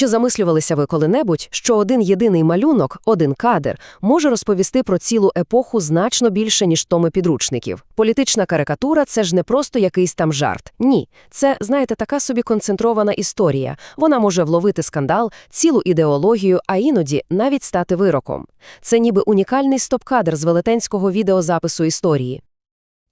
Чи замислювалися ви коли-небудь, що один єдиний малюнок, один кадр, може розповісти про цілу епоху значно більше, ніж томи підручників? Політична карикатура – це ж не просто якийсь там жарт. Ні. Це, знаєте, така собі концентрована історія. Вона може вловити скандал, цілу ідеологію, а іноді навіть стати вироком. Це ніби унікальний стоп-кадр з велетенського відеозапису історії.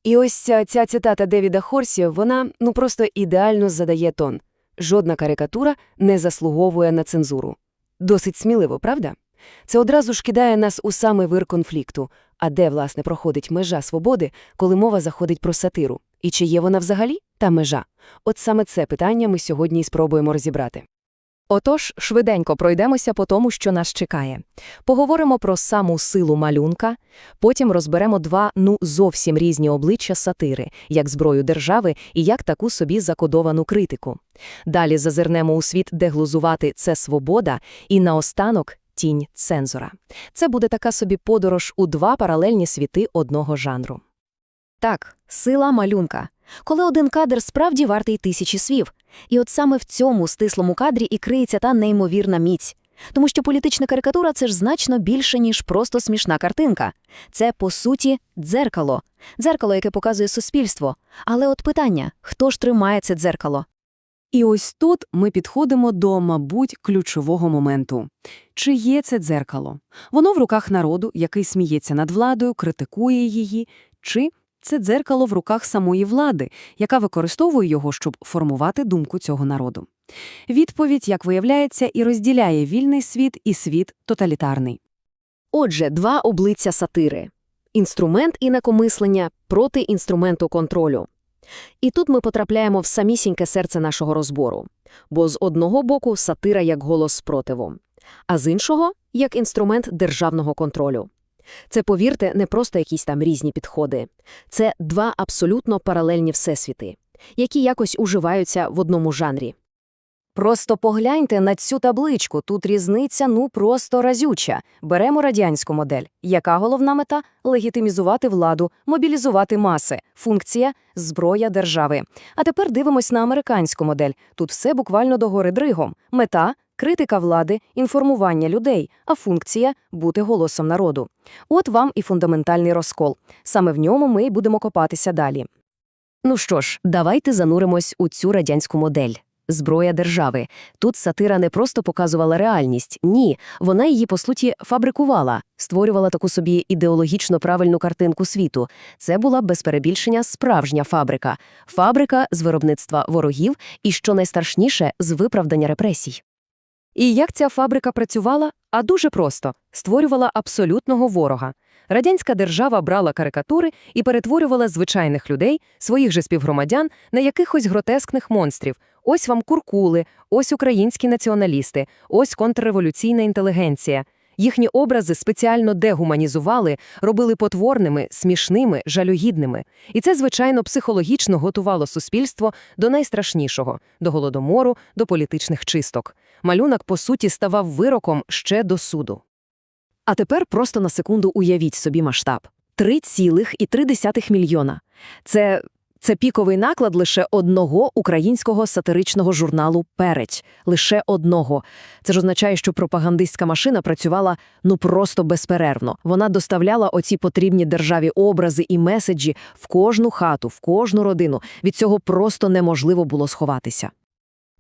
І ось ця, ця цитата Девіда Хорсі, вона ну просто ідеально задає тон. Жодна карикатура не заслуговує на цензуру. Досить сміливо, правда? Це одразу ж кидає нас у саме вир конфлікту. А де, власне, проходить межа свободи, коли мова заходить про сатиру? І чи є вона взагалі та межа? От саме це питання ми сьогодні і спробуємо розібрати. Отож, швиденько пройдемося по тому, що нас чекає. Поговоримо про саму силу малюнка, потім розберемо два, ну, зовсім різні обличчя сатири, як зброю держави і як таку собі закодовану критику. Далі зазирнемо у світ, де глузувати – це свобода, і наостанок – тінь цензора. Це буде така собі подорож у два паралельні світи одного жанру. Так, сила малюнка. Коли один кадр справді вартий тисячі слів. І от саме в цьому стислому кадрі і криється та неймовірна міць. Тому що політична карикатура – це ж значно більше, ніж просто смішна картинка. Це, по суті, дзеркало. Дзеркало, яке показує суспільство. Але от питання – хто ж тримає це дзеркало? І ось тут ми підходимо до, мабуть, ключового моменту. Чи є це дзеркало? Воно в руках народу, який сміється над владою, критикує її, чи це дзеркало в руках самої влади, яка використовує його, щоб формувати думку цього народу? Відповідь, як виявляється, і розділяє вільний світ і світ тоталітарний. Отже, два обличчя сатири. Інструмент інакомислення проти інструменту контролю. І тут ми потрапляємо в самісіньке серце нашого розбору. Бо з одного боку сатира як голос спротиву, а з іншого – як інструмент державного контролю. Це, повірте, не просто якісь там різні підходи. Це два абсолютно паралельні всесвіти, які якось уживаються в одному жанрі. Просто погляньте на цю табличку, тут різниця ну просто разюча. Беремо радянську модель. Яка головна мета? Легітимізувати владу, мобілізувати маси. Функція – зброя держави. А тепер дивимось на американську модель. Тут все буквально догори дригом. Мета – критика влади, інформування людей, а функція – бути голосом народу. От вам і фундаментальний розкол. Саме в ньому ми будемо копатися далі. Ну що ж, давайте зануримось у цю радянську модель. Зброя держави. Тут сатира не просто показувала реальність, ні, вона її, по суті, фабрикувала, створювала таку собі ідеологічно правильну картинку світу. Це була без перебільшення справжня фабрика. Фабрика з виробництва ворогів і, що найстрашніше, з виправдання репресій. І як ця фабрика працювала? А дуже просто – створювала абсолютного ворога. Радянська держава брала карикатури і перетворювала звичайних людей, своїх же співгромадян, на якихось гротескних монстрів. Ось вам куркули, ось українські націоналісти, ось контрреволюційна інтелігенція. Їхні образи спеціально дегуманізували, робили потворними, смішними, жалюгідними. І це, звичайно, психологічно готувало суспільство до найстрашнішого – до голодомору, до політичних чисток. Малюнок, по суті, ставав вироком ще до суду. А тепер просто на секунду уявіть собі масштаб. 3,3 мільйона. Це, це піковий наклад лише одного українського сатиричного журналу «Перець». Лише одного. Це ж означає, що пропагандистська машина працювала ну просто безперервно. Вона доставляла оці потрібні державі образи і меседжі в кожну хату, в кожну родину. Від цього просто неможливо було сховатися.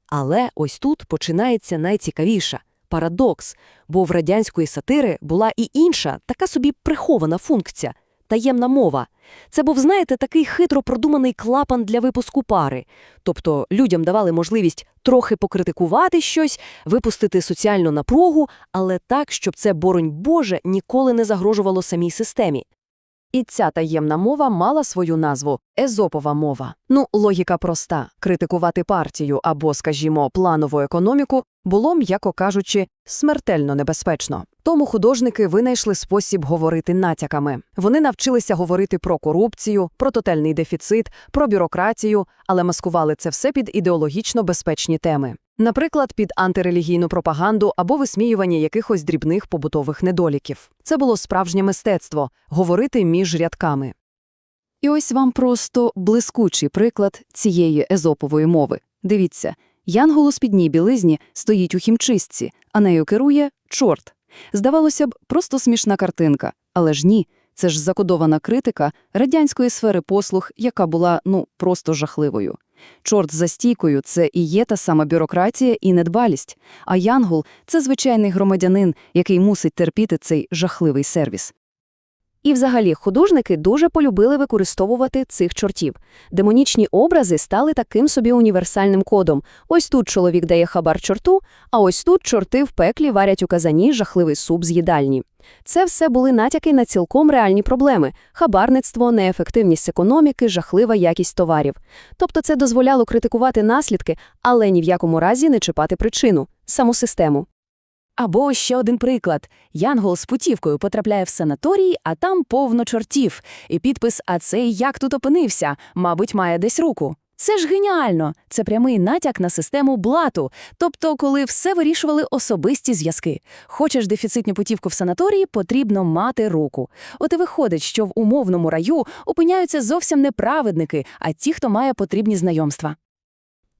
Але ось тут починається найцікавіше – парадокс, бо в радянської сатири була і інша, така собі прихована функція – таємна мова. Це був, знаєте, такий хитро продуманий клапан для випуску пари. Тобто людям давали можливість трохи покритикувати щось, випустити соціальну напругу, але так, щоб це, боронь Боже, ніколи не загрожувало самій системі. І ця таємна мова мала свою назву – езопова мова. Ну, логіка проста. Критикувати партію або, скажімо, планову економіку було, м'яко кажучи, смертельно небезпечно. Тому художники винайшли спосіб говорити натяками. Вони навчилися говорити про корупцію, про тотальний дефіцит, про бюрократію, але маскували це все під ідеологічно безпечні теми. Наприклад, під антирелігійну пропаганду або висміювання якихось дрібних побутових недоліків. Це було справжнє мистецтво – говорити між рядками. І ось вам просто блискучий приклад цієї езопової мови. Дивіться, Янгол у спідній білизні стоїть у хімчистці, а нею керує чорт. Здавалося б, просто смішна картинка, але ж ні, це ж закодована критика радянської сфери послуг, яка була, ну, просто жахливою. Чорт за стійкою – це і є та сама бюрократія і недбалість, а Янгол – це звичайний громадянин, який мусить терпіти цей жахливий сервіс. І взагалі художники дуже полюбили використовувати цих чортів. Демонічні образи стали таким собі універсальним кодом. Ось тут чоловік дає хабар чорту, а ось тут чорти в пеклі варять у казані жахливий суп з їдальні. Це все були натяки на цілком реальні проблеми – хабарництво, неефективність економіки, жахлива якість товарів. Тобто це дозволяло критикувати наслідки, але ні в якому разі не чіпати причину – саму систему. Або ще один приклад. Янгол з путівкою потрапляє в санаторій, а там повно чортів. І підпис «А цей як тут опинився? Мабуть, має десь руку». Це ж геніально! Це прямий натяк на систему блату, тобто коли все вирішували особисті зв'язки. Хочеш дефіцитну путівку в санаторії, потрібно мати руку. От і виходить, що в умовному раю опиняються зовсім не праведники, а ті, хто має потрібні знайомства.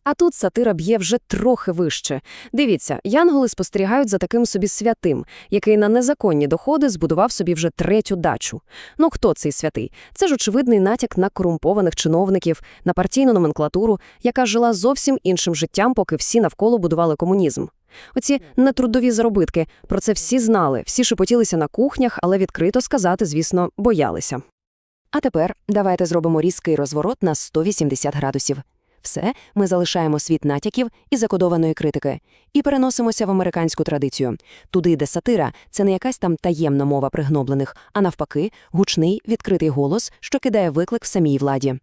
А тут сатира б'є вже трохи вище. Дивіться, янголи спостерігають за таким собі святим, який на незаконні доходи збудував собі вже третю дачу. Ну хто цей святий? Це ж очевидний натяк на корумпованих чиновників, на партійну номенклатуру, яка жила зовсім іншим життям, поки всі навколо будували комунізм. Оці нетрудові заробитки, про це всі знали, всі шепотілися на кухнях, але відкрито сказати, звісно, боялися. А тепер давайте зробимо різкий розворот на 180 градусів. Все, ми залишаємо світ натяків і закодованої критики і переносимося в американську традицію. Туди, де сатира – це не якась там таємна мова пригноблених, а навпаки, гучний, відкритий голос, що кидає виклик в самій владі.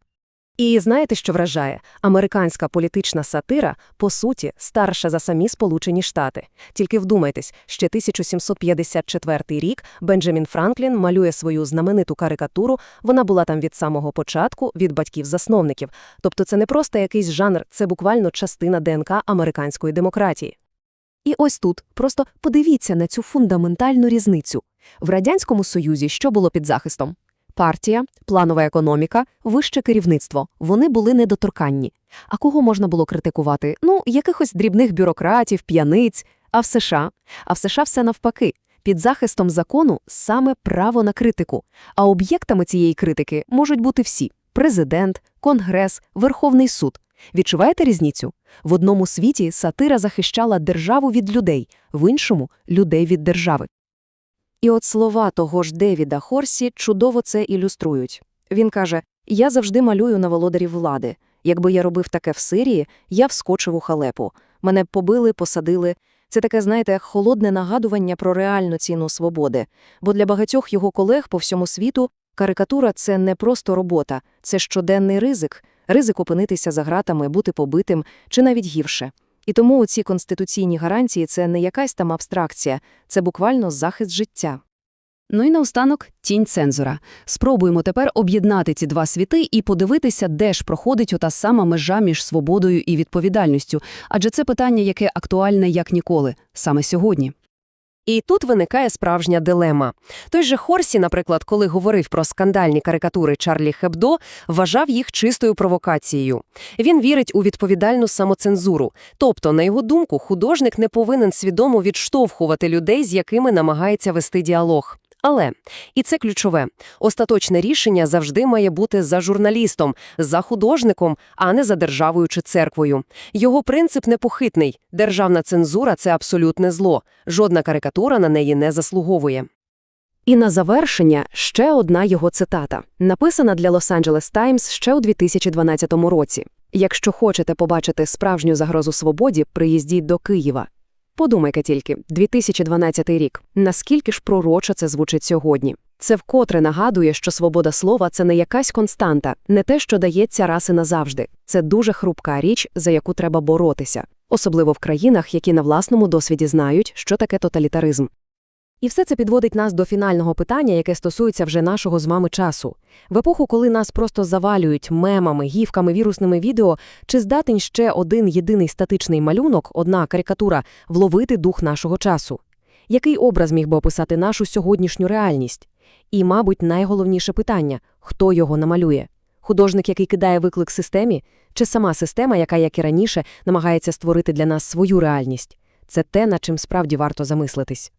І знаєте, що вражає? Американська політична сатира, по суті, старша за самі Сполучені Штати. Тільки вдумайтесь, ще 1754 рік Бенджамін Франклін малює свою знамениту карикатуру, вона була там від самого початку, від батьків-засновників. Тобто це не просто якийсь жанр, це буквально частина ДНК американської демократії. І ось тут просто подивіться на цю фундаментальну різницю. В Радянському Союзі що було під захистом? Партія, планова економіка, вище керівництво. Вони були недоторканні. А кого можна було критикувати? Ну, якихось дрібних бюрократів, п'яниць. А в США? А в США все навпаки. Під захистом закону саме право на критику. А об'єктами цієї критики можуть бути всі – президент, конгрес, Верховний суд. Відчуваєте різницю? В одному світі сатира захищала державу від людей, в іншому – людей від держави. І от слова того ж Девіда Хорсі чудово це ілюструють. Він каже, «Я завжди малюю на володарів влади. Якби я робив таке в Сирії, я вскочив у халепу. Мене б побили, посадили. Це таке, знаєте, холодне нагадування про реальну ціну свободи. Бо для багатьох його колег по всьому світу карикатура – це не просто робота, це щоденний ризик. Ризик опинитися за ґратами, бути побитим, чи навіть гірше. І тому ці конституційні гарантії – це не якась там абстракція, це буквально захист життя. Ну і наостанок – тінь цензора. Спробуємо тепер об'єднати ці два світи і подивитися, де ж проходить ота сама межа між свободою і відповідальністю, адже це питання, яке актуальне як ніколи, саме сьогодні. І тут виникає справжня дилема. Той же Хорсі, наприклад, коли говорив про скандальні карикатури Чарлі Хебдо, вважав їх чистою провокацією. Він вірить у відповідальну самоцензуру. Тобто, на його думку, художник не повинен свідомо відштовхувати людей, з якими намагається вести діалог. Але, і це ключове, остаточне рішення завжди має бути за журналістом, за художником, а не за державою чи церквою. Його принцип непохитний. Державна цензура – це абсолютне зло. Жодна карикатура на неї не заслуговує. І на завершення ще одна його цитата, написана для Лос-Анджелес Таймс ще у 2012 році. «Якщо хочете побачити справжню загрозу свободі, приїздіть до Києва». Подумайте тільки, 2012 рік. Наскільки ж пророче це звучить сьогодні? Це вкотре нагадує, що свобода слова – це не якась константа, не те, що дається раз і назавжди. Це дуже хрупка річ, за яку треба боротися. Особливо в країнах, які на власному досвіді знають, що таке тоталітаризм. І все це підводить нас до фінального питання, яке стосується вже нашого з вами часу. В епоху, коли нас просто завалюють мемами, гівками, вірусними відео, чи здатен ще один єдиний статичний малюнок, одна карикатура, вловити дух нашого часу? Який образ міг би описати нашу сьогоднішню реальність? І, мабуть, найголовніше питання – хто його намалює? Художник, який кидає виклик системі, чи сама система, яка, як і раніше, намагається створити для нас свою реальність? Це те, над чим справді варто замислитись.